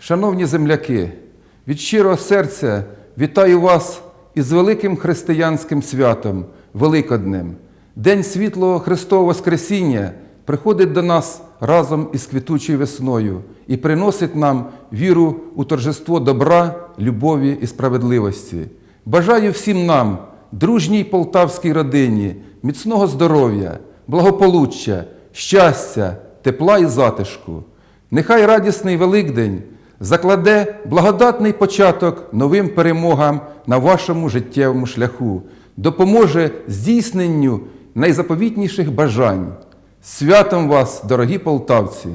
Шановні земляки, від щирого серця вітаю вас із великим християнським святом Великоднем. День світлого Христового Воскресіння приходить до нас разом із квітучою весною і приносить нам віру у торжество добра, любові і справедливості. Бажаю всім нам, дружній полтавській родині, міцного здоров'я, благополуччя, щастя, тепла і затишку. Нехай радісний Великдень закладе благодатний початок новим перемогам на вашому життєвому шляху, допоможе здійсненню найзаповітніших бажань. Святом вас, дорогі полтавці!